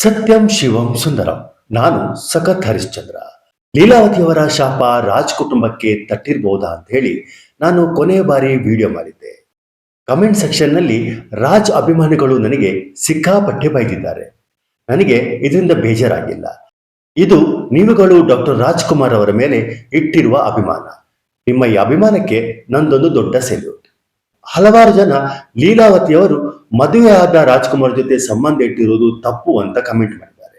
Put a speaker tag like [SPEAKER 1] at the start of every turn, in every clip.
[SPEAKER 1] ಸತ್ಯಂ ಶಿವಂ ಸುಂದರಂ. ನಾನು ಸಖತ್ ಹರಿಶ್ಚಂದ್ರ. ಲೀಲಾವತಿಯವರ ಶಾಪ ರಾಜ್ ಕುಟುಂಬಕ್ಕೆ ತಟ್ಟಿರ್ಬಹುದಾ ಅಂತ ಹೇಳಿ ನಾನು ಕೊನೆಯ ಬಾರಿ ವಿಡಿಯೋ ಮಾಡಿದ್ದೆ. ಕಮೆಂಟ್ ಸೆಕ್ಷನ್ನಲ್ಲಿ ರಾಜ್ ಅಭಿಮಾನಿಗಳು ನನಗೆ ಸಿಕ್ಕಾಪಟ್ಟೆ ಬೈದಿದ್ದಾರೆ. ನನಗೆ ಇದರಿಂದ ಬೇಜಾರಾಗಿಲ್ಲ. ಇದು ನೀವುಗಳು ಡಾಕ್ಟರ್ ರಾಜ್ಕುಮಾರ್ ಅವರ ಮೇಲೆ ಇಟ್ಟಿರುವ ಅಭಿಮಾನ. ನಿಮ್ಮ ಈ ಅಭಿಮಾನಕ್ಕೆ ನಂದೊಂದು ದೊಡ್ಡ ಸೆಲ್ಯೂಟ್. ಹಲವಾರು ಜನ ಲೀಲಾವತಿಯವರು ಮದುವೆ ಆದ ರಾಜ್ಕುಮಾರ್ ಜೊತೆ ಸಂಬಂಧ ಇಟ್ಟಿರುವುದು ತಪ್ಪು ಅಂತ ಕಮೆಂಟ್ ಮಾಡಿದ್ದಾರೆ.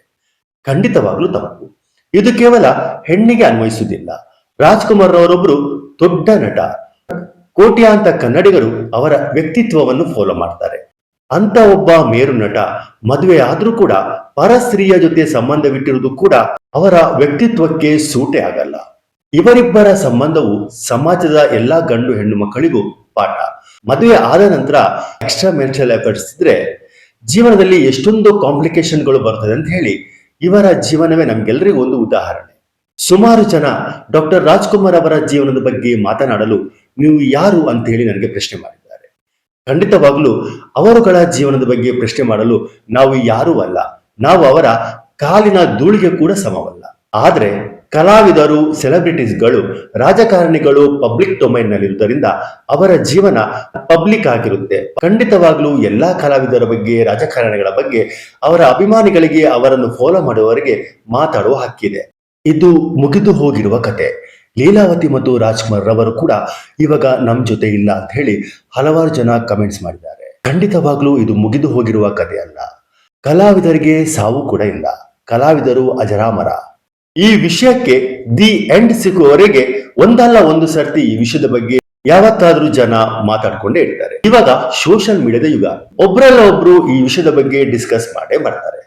[SPEAKER 1] ಖಂಡಿತವಾಗ್ಲೂ ತಪ್ಪು. ಇದು ಕೇವಲ ಹೆಣ್ಣಿಗೆ ಅನ್ವಯಿಸುವುದಿಲ್ಲ. ರಾಜ್ಕುಮಾರ್ ಅವರೊಬ್ಬರು ದೊಡ್ಡ ನಟ. ಕೋಟ್ಯಾಂತ ಕನ್ನಡಿಗರು ಅವರ ವ್ಯಕ್ತಿತ್ವವನ್ನು ಫಾಲೋ ಮಾಡ್ತಾರೆ. ಅಂತ ಒಬ್ಬ ಮೇರು ನಟ ಮದುವೆ ಆದ್ರೂ ಕೂಡ ಪರಸ್ತ್ರೀಯ ಜೊತೆ ಸಂಬಂಧವಿಟ್ಟಿರುವುದು ಕೂಡ ಅವರ ವ್ಯಕ್ತಿತ್ವಕ್ಕೆ ಸೂಟೆ ಆಗಲ್ಲ. ಇವರಿಬ್ಬರ ಸಂಬಂಧವು ಸಮಾಜದ ಎಲ್ಲಾ ಗಂಡು ಹೆಣ್ಣು ಮಕ್ಕಳಿಗೂ ಪಾಠ. ಮದುವೆ ಆದ ನಂತರ ಎಕ್ಸ್ಟ್ರಾ ಮೆರಿಟಲ್ ಎಫರ್ಟ್ಸ್ ಇದ್ರೆ ಜೀವನದಲ್ಲಿ ಎಷ್ಟೊಂದು ಕಾಂಪ್ಲಿಕೇಶನ್ಗಳು ಬರ್ತದೆ ಅಂತ ಹೇಳಿ ಇವರ ಜೀವನವೇ ನಮ್ಗೆಲ್ಲರಿಗೂ ಒಂದು ಉದಾಹರಣೆ. ಸುಮಾರು ಜನ ಡಾಕ್ಟರ್ ರಾಜ್ಕುಮಾರ್ ಅವರ ಜೀವನದ ಬಗ್ಗೆ ಮಾತನಾಡಲು ನೀವು ಯಾರು ಅಂತ ಹೇಳಿ ನನಗೆ ಪ್ರಶ್ನೆ ಮಾಡಿದ್ದಾರೆ. ಖಂಡಿತವಾಗ್ಲೂ ಅವರುಗಳ ಜೀವನದ ಬಗ್ಗೆ ಪ್ರಶ್ನೆ ಮಾಡಲು ನಾವು ಯಾರೂ ಅಲ್ಲ. ನಾವು ಅವರ ಕಾಲಿನ ಧೂಳಿಗೆ ಕೂಡ ಸಮವಲ್ಲ. ಆದ್ರೆ ಕಲಾವಿದರು, ಸೆಲೆಬ್ರಿಟೀಸ್ಗಳು, ರಾಜಕಾರಣಿಗಳು ಪಬ್ಲಿಕ್ ಡೊಮೈನ್ ನಲ್ಲಿರುವುದರಿಂದ ಅವರ ಜೀವನ ಪಬ್ಲಿಕ್ ಆಗಿರುತ್ತೆ. ಖಂಡಿತವಾಗ್ಲೂ ಎಲ್ಲಾ ಕಲಾವಿದರ ಬಗ್ಗೆ, ರಾಜಕಾರಣಿಗಳ ಬಗ್ಗೆ, ಅವರ ಅಭಿಮಾನಿಗಳಿಗೆ ಅವರನ್ನು ಫಾಲೋ ಮಾಡುವವರಿಗೆ ಮಾತಾಡುವ ಹಕ್ಕಿದೆ. ಇದು ಮುಗಿದು ಹೋಗಿರುವ ಕತೆ. ಲೀಲಾವತಿ ಮತ್ತು ರಾಜ್ಕುಮಾರ್ ರವರು ಕೂಡ ಇವಾಗ ನಮ್ ಜೊತೆ ಇಲ್ಲ ಅಂತ ಹೇಳಿ ಹಲವಾರು ಜನ ಕಮೆಂಟ್ಸ್ ಮಾಡಿದ್ದಾರೆ. ಖಂಡಿತವಾಗ್ಲೂ ಇದು ಮುಗಿದು ಹೋಗಿರುವ ಕತೆ ಅಲ್ಲ. ಕಲಾವಿದರಿಗೆ ಸಾವು ಕೂಡ ಇಲ್ಲ. ಕಲಾವಿದರು ಅಜರಾಮರ. ಈ ವಿಷಯಕ್ಕೆ ದಿ ಎಂಡ್ ಸಿಗುವವರೆಗೆ ಒಂದಲ್ಲ ಒಂದು ಸರ್ತಿ ಈ ವಿಷಯದ ಬಗ್ಗೆ ಯಾವತ್ತಾದ್ರೂ ಜನ ಮಾತಾಡ್ಕೊಂಡೇ ಇರ್ತಾರೆ. ಇವಾಗ ಸೋಷಿಯಲ್ ಮೀಡಿಯಾದ ಯುಗ. ಒಬ್ರಲ್ಲ ಒಬ್ರು ಈ ವಿಷಯದ ಬಗ್ಗೆ ಡಿಸ್ಕಸ್ ಮಾಡೇ ಬರ್ತಾರೆ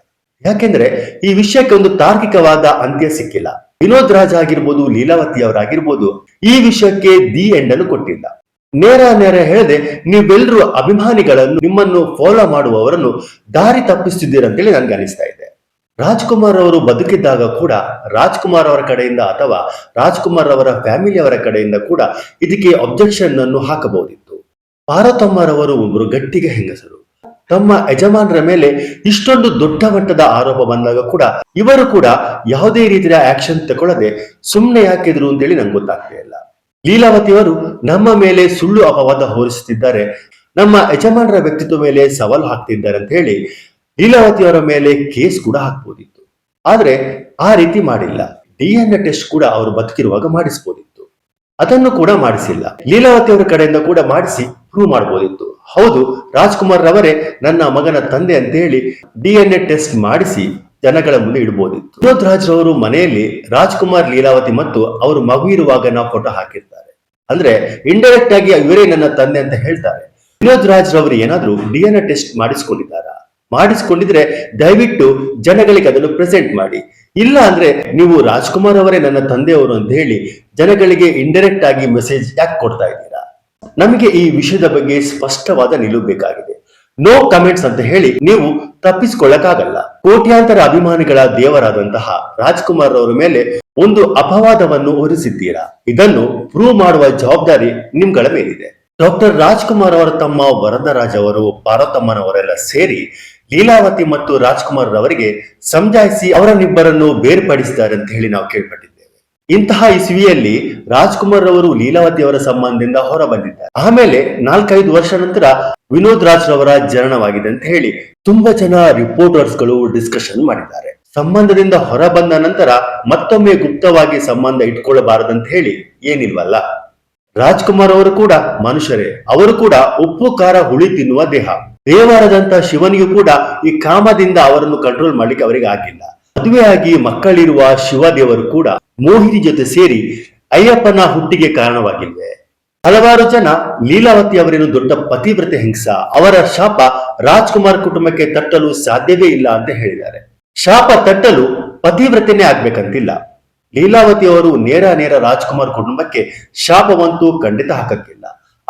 [SPEAKER 1] ಯಾಕೆಂದ್ರೆ ಈ ವಿಷಯಕ್ಕೆ ಒಂದು ತಾರ್ಕಿಕವಾದ ಅಂತ್ಯ ಸಿಕ್ಕಿಲ್ಲ. ವಿನೋದ್ ರಾಜ್ ಆಗಿರ್ಬೋದು, ಲೀಲಾವತಿ ಅವರಾಗಿರ್ಬೋದು, ಈ ವಿಷಯಕ್ಕೆ ದಿ ಎಂಡ್ ಅನ್ನು ಕೊಟ್ಟಿಲ್ಲ. ನೇರ ನೇರ ಹೇಳದೆ ನೀವೆಲ್ಲರೂ ಅಭಿಮಾನಿಗಳನ್ನು ನಿಮ್ಮನ್ನು ಫಾಲೋ ಮಾಡುವವರನ್ನು ದಾರಿ ತಪ್ಪಿಸ್ತಿದ್ದೀರಂತೇಳಿ ನನ್ಗೆ ಅನಿಸ್ತಾ ಇದೆ. ರಾಜ್ಕುಮಾರ್ ಅವರು ಬದುಕಿದ್ದಾಗ ಕೂಡ ರಾಜ್ಕುಮಾರ್ ಅವರ ಕಡೆಯಿಂದ ಅಥವಾ ರಾಜ್ಕುಮಾರ್ ಅವರ ಫ್ಯಾಮಿಲಿ ಅವರ ಕಡೆಯಿಂದ ಕೂಡ ಇದಕ್ಕೆ ಅಬ್ಜೆಕ್ಷನ್ ಅನ್ನು ಹಾಕಬಹುದಿತ್ತು. ಪಾರ್ವತಮ್ಮರವರು ಒಬ್ಬರು ಗಟ್ಟಿಗೆ ಹೆಂಗಸರು. ತಮ್ಮ ಯಜಮಾನರ ಮೇಲೆ ಇಷ್ಟೊಂದು ದೊಡ್ಡ ಮಟ್ಟದ ಆರೋಪ ಬಂದಾಗ ಕೂಡ ಇವರು ಕೂಡ ಯಾವುದೇ ರೀತಿಯ ಆಕ್ಷನ್ ತಗೊಳ್ಳದೆ ಸುಮ್ಮನೆ ಯಾಕಿದ್ರು ಅಂತೇಳಿ ನಂಗೆ ಗೊತ್ತಾಗ್ತಾ ಇಲ್ಲ. ಲೀಲಾವತಿಯವರು ನಮ್ಮ ಮೇಲೆ ಸುಳ್ಳು ಅಪವಾದ ಹೊರಿಸುತ್ತಿದ್ದಾರೆ. ನಮ್ಮ ಯಜಮಾನರ ವ್ಯಕ್ತಿತ್ವ ಮೇಲೆ ಸವಾಲು ಹಾಕ್ತಿದ್ದಾರೆ ಅಂತ ಹೇಳಿ ಲೀಲಾವತಿಯವರ ಮೇಲೆ ಕೇಸ್ ಕೂಡ ಹಾಕ್ಬೋದಿತ್ತು. ಆದ್ರೆ ಆ ರೀತಿ ಮಾಡಿಲ್ಲ. ಡಿಎನ್ಎ ಟೆಸ್ಟ್ ಕೂಡ ಅವರು ಬದುಕಿರುವಾಗ ಮಾಡಿಸ್ಬೋದಿತ್ತು. ಅದನ್ನು ಕೂಡ ಮಾಡಿಸಿಲ್ಲ. ಲೀಲಾವತಿ ಅವರ ಕಡೆಯಿಂದ ಕೂಡ ಮಾಡಿಸಿ ಪ್ರೂವ್ ಮಾಡಬಹುದಿತ್ತು ಹೌದು, ರಾಜ್ಕುಮಾರ್ ರವರೇ ನನ್ನ ಮಗನ ತಂದೆ ಅಂತ ಹೇಳಿ ಡಿಎನ್ಎ ಟೆಸ್ಟ್ ಮಾಡಿಸಿ ಜನಗಳ ಮುಂದೆ ಇಡಬಹುದಿತ್ತು ವಿನೋದ್ ರಾಜ್ ರವರು ಮನೆಯಲ್ಲಿ ರಾಜ್ಕುಮಾರ್, ಲೀಲಾವತಿ ಮತ್ತು ಅವರು ಮಗು ಇರುವಾಗ ನಾವು ಫೋಟೋ ಹಾಕಿರ್ತಾರೆ. ಅಂದ್ರೆ ಇಂಡೈರೆಕ್ಟ್ ಆಗಿ ಇವರೇ ನನ್ನ ತಂದೆ ಅಂತ ಹೇಳ್ತಾರೆ. ವಿನೋದ್ ರಾಜ್ ರವರು ಏನಾದ್ರೂ ಡಿಎನ್ಎ ಟೆಸ್ಟ್ ಮಾಡಿಸ್ಕೊಂಡಿದ್ದಾರಾ? ಮಾಡಿಸ್ಕೊಂಡಿದ್ರೆ ದಯವಿಟ್ಟು ಜನಗಳಿಗೆ ಅದನ್ನು ಪ್ರೆಸೆಂಟ್ ಮಾಡಿ. ಇಲ್ಲ ಅಂದ್ರೆ ನೀವು ರಾಜ್ಕುಮಾರ್ ಅವರೇ ನನ್ನ ತಂದೆಯವರು ಅಂತ ಹೇಳಿ ಜನಗಳಿಗೆ ಇಂಡೈರೆಕ್ಟ್ ಆಗಿ ಮೆಸೇಜ್ ಯಾಕೆ ಕೊಡ್ತಾ ಇದ್ದೀರಾ? ನಮಗೆ ಈ ವಿಷಯದ ಬಗ್ಗೆ ಸ್ಪಷ್ಟವಾದ ನಿಲುವು ಬೇಕಾಗಿದೆ. ನೋ ಕಮೆಂಟ್ಸ್ ಅಂತ ಹೇಳಿ ನೀವು ತಪ್ಪಿಸಿಕೊಳ್ಳಕ್ಕಾಗಲ್ಲ. ಕೋಟ್ಯಾಂತರ ಅಭಿಮಾನಿಗಳ ದೇವರಾದಂತಹ ರಾಜ್ಕುಮಾರ್ ಅವರ ಮೇಲೆ ಒಂದು ಅಪವಾದವನ್ನು ಹೊರಿಸಿದ್ದೀರಾ? ಇದನ್ನು ಪ್ರೂವ್ ಮಾಡುವ ಜವಾಬ್ದಾರಿ ನಿಮ್ಗಳ ಮೇಲಿದೆ. ಡಾಕ್ಟರ್ ರಾಜ್ಕುಮಾರ್ ಅವರ ತಮ್ಮ ವರದರಾಜ್ ಅವರು, ಪಾರ್ವತಮ್ಮನವರೆಲ್ಲ ಸೇರಿ ಲೀಲಾವತಿ ಮತ್ತು ರಾಜ್ಕುಮಾರ್ ರವರಿಗೆ ಸಮಜಾಯಿಸಿ ಅವರನ್ನಿಬ್ಬರನ್ನು ಬೇರ್ಪಡಿಸಿದ್ದಾರೆ ಅಂತ ಹೇಳಿ ನಾವು ಕೇಳ್ಪಟ್ಟಿದ್ದೇವೆ. ಇಂತಹ ಇಸುವಿಯಲ್ಲಿ ರಾಜ್ಕುಮಾರ್ ರವರು ಲೀಲಾವತಿ ಅವರ ಸಂಬಂಧದಿಂದ ಹೊರ ಬಂದಿದ್ದಾರೆ ಆಮೇಲೆ ನಾಲ್ಕೈದು ವರ್ಷ ನಂತರ ವಿನೋದ್ ರಾಜ್ ರವರ ಜನನವಾಗಿದೆ ಅಂತ ಹೇಳಿ ತುಂಬಾ ಜನ ರಿಪೋರ್ಟರ್ಸ್ಗಳು ಡಿಸ್ಕಷನ್ ಮಾಡಿದ್ದಾರೆ. ಸಂಬಂಧದಿಂದ ಹೊರ ಬಂದ ನಂತರ ಮತ್ತೊಮ್ಮೆ ಗುಪ್ತವಾಗಿ ಸಂಬಂಧ ಇಟ್ಕೊಳ್ಳಬಾರದಂತ ಹೇಳಿ ಏನಿಲ್ವಲ್ಲ. ರಾಜ್ಕುಮಾರ್ ಅವರು ಕೂಡ ಮನುಷ್ಯರೇ. ಅವರು ಕೂಡ ಉಪ್ಪು, ಖಾರ, ಹುಳಿ ತಿನ್ನುವ ದೇಹ. ದೇವರದಂತ ಶಿವನಿಗೂ ಕೂಡ ಈ ಕಾಮದಿಂದ ಅವರನ್ನು ಕಂಟ್ರೋಲ್ ಮಾಡ್ಲಿಕ್ಕೆ ಅವರಿಗೆ ಆಗಿಲ್ಲ ಮದುವೆಯಾಗಿ ಮಕ್ಕಳಿರುವ ಶಿವದೇವರು ಕೂಡ ಮೋಹಿನಿ ಜೊತೆ ಸೇರಿ ಅಯ್ಯಪ್ಪನ ಹುಟ್ಟಿಗೆ ಕಾರಣವಾಗಿಲ್ವೆ ಹಲವಾರು ಜನ ಲೀಲಾವತಿ ಅವರೇನು ದೊಡ್ಡ ಪತಿವ್ರತೆ ಹಿಂಸ ಅವರ ಶಾಪ ರಾಜ್ಕುಮಾರ್ ಕುಟುಂಬಕ್ಕೆ ತಟ್ಟಲು ಸಾಧ್ಯವೇ ಇಲ್ಲ ಅಂತ ಹೇಳಿದ್ದಾರೆ. ಶಾಪ ತಟ್ಟಲು ಪತಿವ್ರತೆನೇ ಆಗ್ಬೇಕಂತಿಲ್ಲ. ಲೀಲಾವತಿ ಅವರು ನೇರ ನೇರ ರಾಜ್ಕುಮಾರ್ ಕುಟುಂಬಕ್ಕೆ ಶಾಪವಂತೂ ಖಂಡಿತ ಹಾಕಕ್ಕಿಲ್ಲ.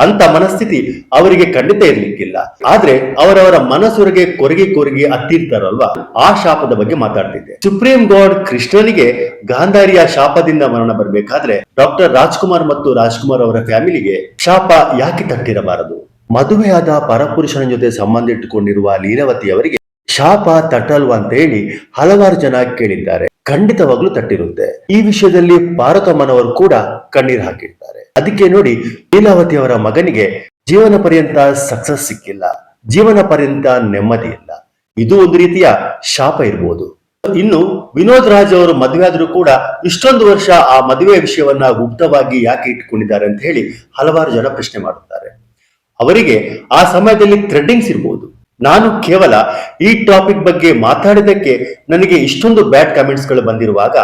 [SPEAKER 1] ಅಂತ ಮನಸ್ಥಿತಿ ಅವರಿಗೆ ಖಂಡಿತ ಇರ್ಲಿಕ್ಕಿಲ್ಲ. ಆದ್ರೆ ಅವರವರ ಮನಸ್ಸೊರೆಗೆ ಕೊರಗಿ ಕೊರಗಿ ಅತ್ತಿರ್ತಾರಲ್ವಾ ಆ ಶಾಪದ ಬಗ್ಗೆ ಮಾತಾಡ್ತಿದ್ದೆ. ಸುಪ್ರೀಂ ಗಾಡ್ ಕೃಷ್ಣನಿಗೆ ಗಾಂಧಾರಿಯ ಶಾಪದಿಂದ ಮರಣ ಬರಬೇಕಾದ್ರೆ ಡಾಕ್ಟರ್ ರಾಜ್ಕುಮಾರ್ ಮತ್ತು ರಾಜ್ಕುಮಾರ್ ಅವರ ಫ್ಯಾಮಿಲಿಗೆ ಶಾಪ ಯಾಕೆ ತಟ್ಟಿರಬಾರದು? ಮದುವೆಯಾದ ಪರಪುರುಷನ ಜೊತೆ ಸಂಬಂಧ ಇಟ್ಟುಕೊಂಡಿರುವ ಲೀಲಾವತಿ ಅವರಿಗೆ ಶಾಪ ತಟ್ಟಲ್ವಾ ಅಂತ ಹೇಳಿ ಹಲವಾರು ಜನ ಕೇಳಿದ್ದಾರೆ. ಖಂಡಿತವಾಗ್ಲೂ ತಟ್ಟಿರುತ್ತೆ. ಈ ವಿಷಯದಲ್ಲಿ ಪಾರ್ವತಮ್ಮನವರು ಕೂಡ ಕಣ್ಣೀರು ಹಾಕಿರ್ತಾರೆ. ಅದಕ್ಕೆ ನೋಡಿ, ಲೀಲಾವತಿ ಅವರ ಮಗನಿಗೆ ಜೀವನ ಪರ್ಯಂತ ಸಕ್ಸಸ್ ಸಿಕ್ಕಿಲ್ಲ. ಜೀವನ ಪರ್ಯಂತ ನೆಮ್ಮದಿ ಇಲ್ಲ. ಇದು ಒಂದು ರೀತಿಯ ಶಾಪ ಇರ್ಬೋದು. ಇನ್ನು ವಿನೋದ್ ರಾಜ್ ಅವರು ಮದುವೆ ಆದರೂ ಕೂಡ ಇಷ್ಟೊಂದು ವರ್ಷ ಆ ಮದುವೆ ವಿಷಯವನ್ನ ಗುಪ್ತವಾಗಿ ಯಾಕೆ ಇಟ್ಕೊಂಡಿದ್ದಾರೆ ಅಂತ ಹೇಳಿ ಹಲವಾರು ಜನ ಪ್ರಶ್ನೆ ಮಾಡುತ್ತಾರೆ. ಅವರಿಗೆ ಆ ಸಮಯದಲ್ಲಿ ಥ್ರೆಡ್ಡಿಂಗ್ಸ್ ಇರ್ಬೋದು. ನಾನು ಕೇವಲ ಈ ಟಾಪಿಕ್ ಬಗ್ಗೆ ಮಾತಾಡಿದಕ್ಕೆ ನನಗೆ ಇಷ್ಟೊಂದು ಬ್ಯಾಡ್ ಕಮೆಂಟ್ಸ್ಗಳು ಬಂದಿರುವಾಗ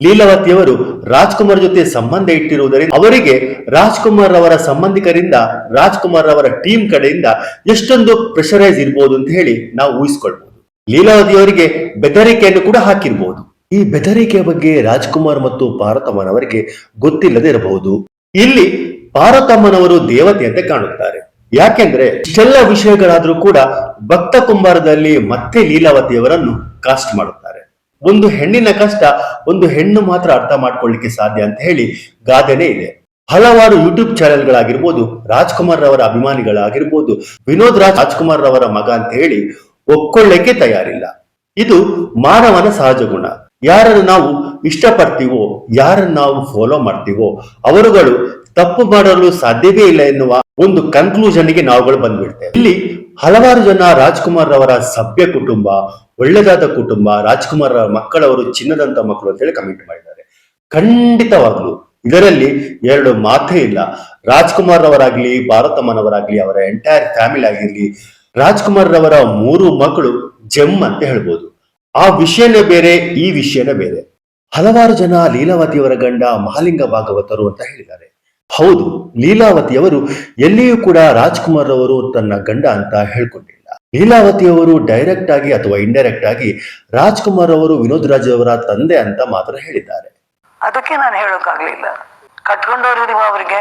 [SPEAKER 1] ಲೀಲಾವತಿಯವರು ರಾಜ್ಕುಮಾರ್ ಜೊತೆ ಸಂಬಂಧ ಇಟ್ಟಿರುವುದರಿಂದ ಅವರಿಗೆ ರಾಜ್ಕುಮಾರ್ ಅವರ ಸಂಬಂಧಿಕರಿಂದ, ರಾಜ್ಕುಮಾರ್ ಅವರ ಟೀಮ್ ಕಡೆಯಿಂದ ಎಷ್ಟೊಂದು ಪ್ರೆಷರೈಸ್ ಇರಬಹುದು ಅಂತ ಹೇಳಿ ನಾವು ಊಹಿಸ್ಕೊಳ್ಬಹುದು ಲೀಲಾವತಿಯವರಿಗೆ ಬೆದರಿಕೆಯನ್ನು ಕೂಡ ಹಾಕಿರಬಹುದು ಈ ಬೆದರಿಕೆಯ ಬಗ್ಗೆ ರಾಜ್ಕುಮಾರ್ ಮತ್ತು ಪಾರ್ವತಮ್ಮನವರಿಗೆ ಗೊತ್ತಿಲ್ಲದೆ ಇರಬಹುದು. ಇಲ್ಲಿ ಪಾರ್ವತಮ್ಮನವರು ದೇವತೆಯಂತೆ ಕಾಣುತ್ತಾರೆ. ಯಾಕೆಂದ್ರೆ ಇಷ್ಟೆಲ್ಲ ವಿಷಯಗಳಾದ್ರೂ ಕೂಡ ಭಕ್ತ ಕುಂಬಾರದಲ್ಲಿ ಮತ್ತೆ ಲೀಲಾವತಿಯವರನ್ನು ಕಾಸ್ಟ್ ಮಾಡುತ್ತಾರೆ. ಒಂದು ಹೆಣ್ಣಿನ ಕಷ್ಟ, ಒಂದು ಹೆಣ್ಣು ಮಾತ್ರ ಅರ್ಥ ಮಾಡ್ಕೊಳ್ಳಿಕ್ಕೆ ಸಾಧ್ಯ ಅಂತ ಹೇಳಿ ಗಾದೆನೇ ಇದೆ. ಹಲವಾರು ಯೂಟ್ಯೂಬ್ ಚಾನೆಲ್ಗಳಾಗಿರ್ಬೋದು ರಾಜ್ಕುಮಾರ್ ರವರ ಅಭಿಮಾನಿಗಳಾಗಿರ್ಬೋದು, ವಿನೋದ್ ರಾಜ್, ರಾಜ್ಕುಮಾರ್ ರವರ ಮಗ ಅಂತ ಹೇಳಿ ಒಕ್ಕೊಳ್ಳಕ್ಕೆ ತಯಾರಿಲ್ಲ. ಇದು ಮಾನವನ ಸಹಜ ಗುಣ. ಯಾರನ್ನು ನಾವು ಇಷ್ಟಪಡ್ತೀವೋ, ಯಾರನ್ನು ನಾವು ಫಾಲೋ ಮಾಡ್ತೀವೋ, ಅವರುಗಳು ತಪ್ಪು ಮಾಡಲು ಸಾಧ್ಯವೇ ಇಲ್ಲ ಎನ್ನುವ ಒಂದು ಕನ್ಕ್ಲೂಷನ್ಗೆ ನಾವುಗಳು ಬಂದ್ಬಿಡ್ತೇವೆ. ಇಲ್ಲಿ ಹಲವಾರು ಜನ ರಾಜ್ಕುಮಾರ್ ಅವರ ಸಭ್ಯ ಕುಟುಂಬ, ಒಳ್ಳೆದಾದ ಕುಟುಂಬ ರಾಜ್ಕುಮಾರ್ ಅವರ ಮಕ್ಕಳವರು ಚಿನ್ನದಂತ ಮಕ್ಕಳು ಅಂತ ಹೇಳಿ ಕಮೆಂಟ್ ಮಾಡಿದ್ದಾರೆ. ಖಂಡಿತವಾಗ್ಲು ಇದರಲ್ಲಿ ಎರಡು ಮಾತೇ ಇಲ್ಲ. ರಾಜ್ಕುಮಾರ್ ಅವರಾಗ್ಲಿ ಭಾರತಮ್ಮನವರಾಗ್ಲಿ, ಅವರ ಎಂಟೈರ್ ಫ್ಯಾಮಿಲಿ ಆಗಿರ್ಲಿ ರಾಜ್ಕುಮಾರ್ ಅವರ ಮೂರು ಮಕ್ಕಳು ಜಮ್ ಅಂತ ಹೇಳ್ಬೋದು. ಆ ವಿಷಯನೇ ಬೇರೆ, ಈ ವಿಷಯನೇ ಬೇರೆ. ಹಲವಾರು ಜನ ಲೀಲಾವತಿಯವರ ಗಂಡ ಮಹಾಲಿಂಗ ಭಾಗವತರು ಅಂತ ಹೇಳಿದ್ದಾರೆ. ಹೌದು ಲೀಲಾವತಿಯವರು ಎಲ್ಲಿಯೂ ಕೂಡ ರಾಜ್ಕುಮಾರ್ ಅವರು ತನ್ನ ಗಂಡ ಅಂತ ಹೇಳ್ಕೊಂಡಿಲ್ಲ. ಲೀಲಾವತಿಯವರು ಡೈರೆಕ್ಟ್ ಆಗಿ ಅಥವಾ ಇಂಡೈರೆಕ್ಟ್ ಆಗಿ ರಾಜ್ಕುಮಾರ್ ಅವರು ವಿನೋದ್ ರಾಜ್ ಅವರ ತಂದೆ ಅಂತ ಮಾತ್ರ ಹೇಳಿದ್ದಾರೆ.
[SPEAKER 2] ಅದಕ್ಕೆ ನಾನು ಹೇಳೋಕ್ಕಾಗ್ಲಿಲ್ಲ ಕಟ್ಕೊಂಡವ್ರು ಅವರಿಗೆ?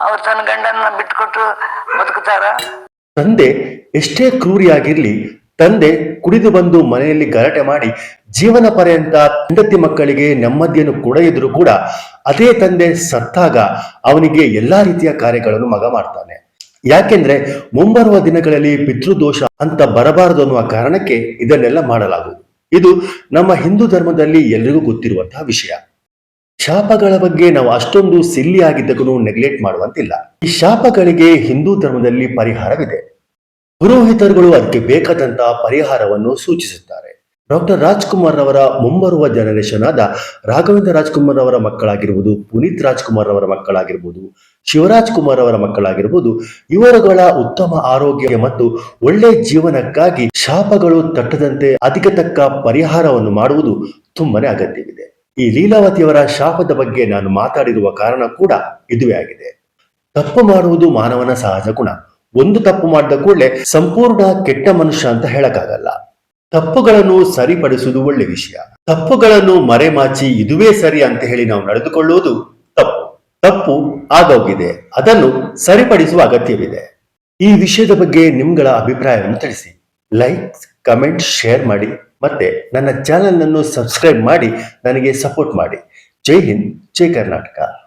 [SPEAKER 2] ಅವ್ರು ತನ್ನ ಗಂಡನ ಬಿಟ್ಕೊಟ್ಟು ಬದುಕುತ್ತಾರ?
[SPEAKER 1] ತಂದೆ ಎಷ್ಟೇ ಕ್ರೂರಿಯಾಗಿರ್ಲಿ ತಂದೆ ಕುಡಿದು ಬಂದು ಮನೆಯಲ್ಲಿ ಗಲಾಟೆ ಮಾಡಿ ಜೀವನ ಪರ್ಯಂತ ಹೆಂಡತಿ ಮಕ್ಕಳಿಗೆ ನೆಮ್ಮದಿಯನ್ನು ಕೊಡದಿದ್ರು ಕೂಡ ಅದೇ ತಂದೆ ಸತ್ತಾಗ ಅವನಿಗೆ ಎಲ್ಲಾ ರೀತಿಯ ಕಾರ್ಯಗಳನ್ನು ಮಗ ಮಾಡ್ತಾನೆ. ಯಾಕೆಂದ್ರೆ ಮುಂಬರುವ ದಿನಗಳಲ್ಲಿ ಪಿತೃದೋಷ ಅಂತ ಬರಬಾರದು ಅನ್ನುವ ಕಾರಣಕ್ಕೆ ಇದನ್ನೆಲ್ಲ ಮಾಡಲಾಗುವುದು. ಇದು ನಮ್ಮ ಹಿಂದೂ ಧರ್ಮದಲ್ಲಿ ಎಲ್ರಿಗೂ ಗೊತ್ತಿರುವಂತಹ ವಿಷಯ. ಶಾಪಗಳ ಬಗ್ಗೆ ನಾವು ಅಷ್ಟೊಂದು ಸಿಲ್ಲಿ ಆಗಿದ್ದಕ್ಕೂ ನೆಗ್ಲೆಕ್ಟ್ ಮಾಡುವಂತಿಲ್ಲ. ಈ ಶಾಪಗಳಿಗೆ ಹಿಂದೂ ಧರ್ಮದಲ್ಲಿ ಪರಿಹಾರವಿದೆ. ಪುರೋಹಿತರುಗಳು ಅದಕ್ಕೆ ಬೇಕಾದಂತಹ ಪರಿಹಾರವನ್ನು ಸೂಚಿಸುತ್ತಾರೆ. ಡಾಕ್ಟರ್ ರಾಜ್ಕುಮಾರ್ ಅವರ ಮುಂಬರುವ ಜನರೇಷನ್ ಆದ ರಾಘವೇಂದ್ರ ರಾಜ್ಕುಮಾರ್ ಅವರ ಮಕ್ಕಳಾಗಿರ್ಬೋದು, ಪುನೀತ್ ರಾಜ್ಕುಮಾರ್ ಅವರ ಮಕ್ಕಳಾಗಿರ್ಬೋದು, ಶಿವರಾಜ್ ಕುಮಾರ್ ಅವರ ಮಕ್ಕಳಾಗಿರ್ಬೋದು, ಇವರುಗಳ ಉತ್ತಮ ಆರೋಗ್ಯ ಮತ್ತು ಒಳ್ಳೆ ಜೀವನಕ್ಕಾಗಿ ಶಾಪಗಳು ತಟ್ಟದಂತೆ ಅದಕ್ಕೆ ತಕ್ಕ ಪರಿಹಾರವನ್ನು ಮಾಡುವುದು ತುಂಬಾನೇ ಅಗತ್ಯವಿದೆ. ಈ ಲೀಲಾವತಿಯವರ ಶಾಪದ ಬಗ್ಗೆ ನಾನು ಮಾತಾಡಿರುವ ಕಾರಣ ಕೂಡ ಇದುವೇ ಆಗಿದೆ. ತಪ್ಪು ಮಾಡುವುದು ಮಾನವನ ಸಹಜ ಗುಣ. ಒಂದು ತಪ್ಪು ಮಾಡಿದ ಕೂಡಲೇ ಸಂಪೂರ್ಣ ಕೆಟ್ಟ ಮನುಷ್ಯ ಅಂತ ಹೇಳಕ್ಕಾಗಲ್ಲ. ತಪ್ಪುಗಳನ್ನು ಸರಿಪಡಿಸುವುದು ಒಳ್ಳೆ ವಿಷಯ. ತಪ್ಪುಗಳನ್ನು ಮರೆಮಾಚಿ ಇದುವೇ ಸರಿ ಅಂತ ಹೇಳಿ ನಾವು ನಡೆದುಕೊಳ್ಳುವುದು ತಪ್ಪು. ತಪ್ಪು ಆಗೋಗಿದೆ. ಅದನ್ನು ಸರಿಪಡಿಸುವ ಅಗತ್ಯವಿದೆ. ಈ ವಿಷಯದ ಬಗ್ಗೆ ನಿಮ್ಗಳ ಅಭಿಪ್ರಾಯವನ್ನು ತಿಳಿಸಿ. ಲೈಕ್, ಕಮೆಂಟ್, ಶೇರ್ ಮಾಡಿ. ಮತ್ತೆ ನನ್ನ ಚಾನೆಲ್ ಅನ್ನು ಸಬ್ಸ್ಕ್ರೈಬ್ ಮಾಡಿ. ನನಗೆ ಸಪೋರ್ಟ್ ಮಾಡಿ. ಜೈ ಹಿಂದ್, ಜೈ ಕರ್ನಾಟಕ.